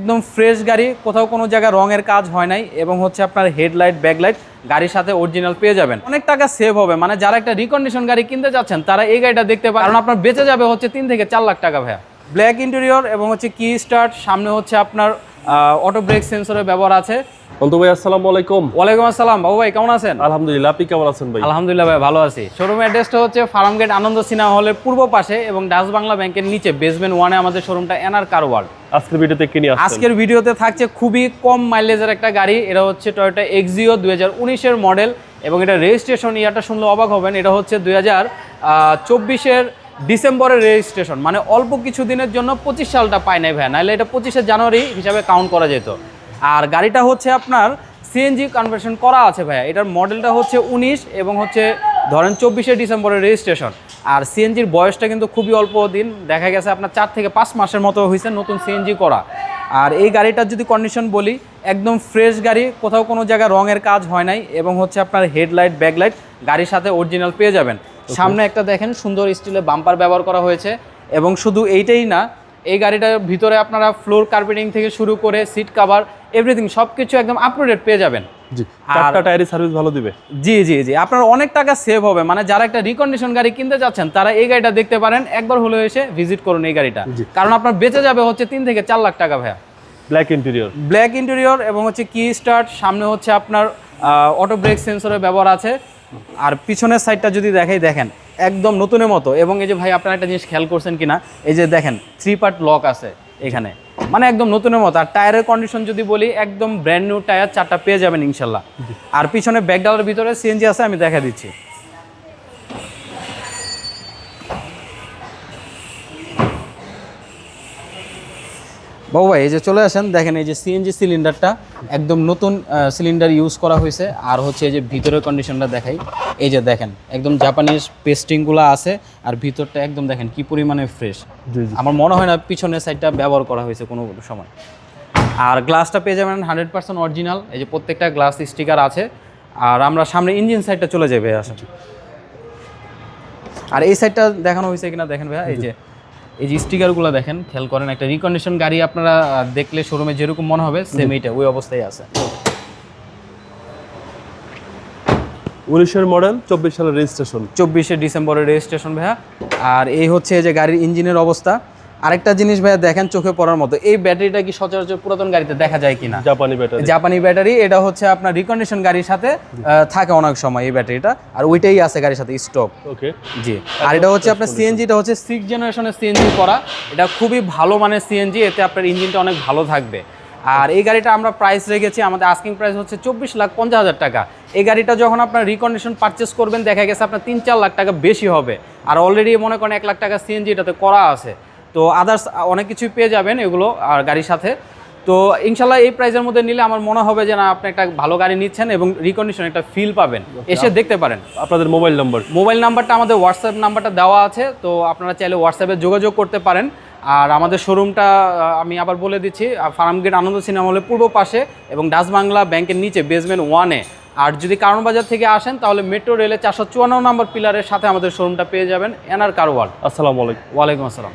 একদম ফ্রেশ গাড়ি, কোথাও কোনো জায়গায় রঙের কাজ হয় নাই এবং হচ্ছে আপনার হেডলাইট ব্যাকলাইট গাড়ির সাথে অরিজিনাল পেয়ে যাবেন। অনেক টাকা সেভ হবে মানে যারা একটা রিকন্ডিশন গাড়ি কিনতে যাচ্ছেন, তারা এই গাড়িটা দেখতে পারেন। কারণ আপনার বেঁচে যাবে হচ্ছে তিন থেকে চার লাখ টাকা ভাইয়া। ব্ল্যাক ইন্টেরিয়র এবং হচ্ছে কি স্টার্ট সামনে হচ্ছে আপনার অটো ব্রেক সেন্সরের ব্যবহার আছে। বন্ধু ভাই আসসালামু আলাইকুম। ওয়ালাইকুম আসসালাম। বাবু ভাই কেমন আছেন? আলহামদুলিল্লাহ আপনি কেমন আছেন ভাই? আলহামদুলিল্লাহ ভাই ভালো আছি। শোরুম অ্যাড্রেসটা হচ্ছে ফার্মগেট আনন্দ সিনেমা হলের পূর্ব পাশে এবং ডাচ বাংলা ব্যাংকের নিচে বেসমেন্ট ওয়ানে আমাদের শোরুমটা এনআর কার ওয়ার্ল্ড আজকের ভিডিওতে কি নিয়ে আজকের ভিডিওতে থাকছে খুবই কম মাইলেজের একটা গাড়ি। এটা হচ্ছে টয়োটা এক্সিও দুই হাজার উনিশের মডেল এবং এটা রেজিস্ট্রেশন ইয়াটা শুনলে অবাক হবেন। এটা হচ্ছে দুই হাজার চব্বিশের ডিসেম্বরের রেজিস্ট্রেশন মানে অল্প কিছু দিনের জন্য পঁচিশ সালটা পায় নাই ভাই। নাহলে এটা পঁচিশে জানুয়ারি হিসাবে কাউন্ট করা যেত। আর গাড়িটা হচ্ছে আপনার সিএনজি কনভার্সন করা আছে ভাইয়া। এটার মডেলটা হচ্ছে উনিশ এবং হচ্ছে ধরেন চব্বিশে ডিসেম্বরের রেজিস্ট্রেশন আর সিএনজির বয়সটা কিন্তু খুবই অল্প দিন দেখা গেছে আপনার চার থেকে পাঁচ মাসের মতো হয়েছে নতুন সিএনজি করা। আর এই গাড়িটার যদি কন্ডিশন বলি একদম ফ্রেশ গাড়ি কোথাও কোনো জায়গায় রঙের কাজ হয় নাই এবং হচ্ছে আপনার হেডলাইট ব্যাকলাইট গাড়ির সাথে অরিজিনাল পেয়ে যাবেন। সামনে একটা দেখেন সুন্দর স্টিলের বাম্পার ব্যবহার করা হয়েছে এবং শুধু এইটাই না এই গাড়িটার ভিতরে আপনারা ফ্লোর কার্পেটিং থেকে শুরু করে সিট কাভার এভরিথিং সব কিছু একদম আপটুডেট পেয়ে যাবেন। জি আর- চারটা টায়ারের সার্ভিস ভালো দিবে। জি জি জি। আপনার অনেক টাকা সেভ হবে। মানে যারা একটা রিকন্ডিশন গাড়ি কিনতে যাচ্ছেন তারা এই গাড়িটা দেখতে পারেন। একবার হলে এসে ভিজিট করুন এই গাড়িটা। কারণ আপনার বেঁচে যাবে হচ্ছে তিন থেকে চার লাখ টাকা ভাইয়া। ব্ল্যাক ইন্টেরিয়র ব্ল্যাক ইন্টেরিয়র এবং হচ্ছে কি স্টার্ট সামনে হচ্ছে আপনার অটো ব্রেক সেন্সরের ব্যবহার আছে। আর পিছনের সাইডটা যদি দেখাই দেখেন একদম নতুনের মতো। এবং এই যে ভাই আপনারা একটা জিনিস খেয়াল করছেন কিনা? এই যে দেখেন থ্রি পার্ট লক আছে এখানে। মানে একদম নতুনের মতো। আর টায়ারের কন্ডিশন যদি বলি একদম ব্র্যান্ড নিউ টায়ার চারটা পেয়ে যাবেন ইনশাল্লাহ। আর পিছনে ব্যাকডালের ভিতরে সিএনজি আছে আমি দেখা দিচ্ছি। বাবু ভাই এই যে চলে আসেন দেখেন এই যে সিএনজি সিলিন্ডারটা একদম নতুন সিলিন্ডার ইউজ করা হয়েছে। আর হচ্ছে এই যে ভিতরের কন্ডিশনটা দেখাই। এই যে দেখেন একদম জাপানিজ পেস্টিংগুলো আছে আর ভিতরটা একদম দেখেন কি পরিমাণে ফ্রেশ আমার মনে হয় না পিছনের সাইডটা ব্যবহার করা হয়েছে কোনো সময়। আর গ্লাসটা পেয়ে যাবেন হান্ড্রেড পার্সেন্ট অরিজিনাল এই যে প্রত্যেকটা গ্লাস স্টিকার আছে। আর আমরা সামনে ইঞ্জিন সাইডটা চলে যাবে আসলে আর এই সাইডটা দেখানো হয়েছে কিনা দেখেন ভাইয়া এই যে এই যে স্টিকারগুলো দেখেন খেয়াল করেন একটা রিকন্ডিশন গাড়ি আপনারা দেখলে শোরুমে যেরকম মনে হবে সেম এইটা ওই অবস্থায় আছে। উনিশের মডেল চব্বিশ সালের রেজিস্ট্রেশন চব্বিশে ডিসেম্বরের রেজিস্ট্রেশন ভাইয়া। আর এই হচ্ছে যে গাড়ির ইঞ্জিনের অবস্থা। আরেকটা জিনিস ভাইয়া দেখেন চোখে পড়ার মতো এই ব্যাটারিটা কি সচরাচর পুরাতন গাড়িতে দেখা যায় কিনা? জাপানি ব্যাটারি। জাপানি ব্যাটারি এটা হচ্ছে আপনার রিকন্ডিশন গাড়ির সাথে থাকে অনেক সময় এই ব্যাটারিটা আর ওইটাই আছে গাড়ির সাথে স্টক ওকে। জি। আর এটা হচ্ছে আপনার সিএনজি এটা হচ্ছে সিক্স জেনারেশনের সিএনজি করা এটা খুবই ভালো মানের সিএনজি এতে আপনার ইঞ্জিনটা অনেক ভালো থাকবে। আর এই গাড়িটা আমরা প্রাইস রেখেছি আমাদের আস্কিং প্রাইস হচ্ছে চব্বিশ লাখ পঞ্চাশ হাজার টাকা। এই গাড়িটা যখন আপনার রিকন্ডিশন পারচেস করবেন দেখা গেছে আপনার তিন চার লাখ টাকা বেশি হবে। আর অলরেডি মনে করেন এক লাখ টাকা সিএনজি এটাতে করা আছে। তো আদার্স অনেক কিছুই পেয়ে যাবেন এগুলো আর গাড়ির সাথে। তো ইনশাল্লাহ এই প্রাইসের মধ্যে নিলে আমার মনে হবে যে না আপনি একটা ভালো গাড়ি নিচ্ছেন এবং রিকন্ডিশন একটা ফিল পাবেন। এসে দেখতে পারেন। আপনাদের মোবাইল নম্বর মোবাইল নাম্বারটা আমাদের হোয়াটসঅ্যাপ নাম্বারটা দেওয়া আছে তো আপনারা চাইলে হোয়াটসঅ্যাপে যোগাযোগ করতে পারেন। আর আমাদের শোরুমটা আমি আবার বলে দিচ্ছি ফার্মগেট আনন্দ সিনেমা হলের পূর্ব পাশে এবং ডাচ বাংলা ব্যাংকের নিচে বেসমেন্ট ওয়ানে আর যদি কারণ বাজার থেকে আসেন তাহলে মেট্রো রেলের চারশো চুয়ান্ন নম্বর পিলারের সাথে আমাদের শোরুমটা পেয়ে যাবেন এনআর কারওয়াল আসসালামু আলাইকুম। ওয়ালাইকুম আসসালাম।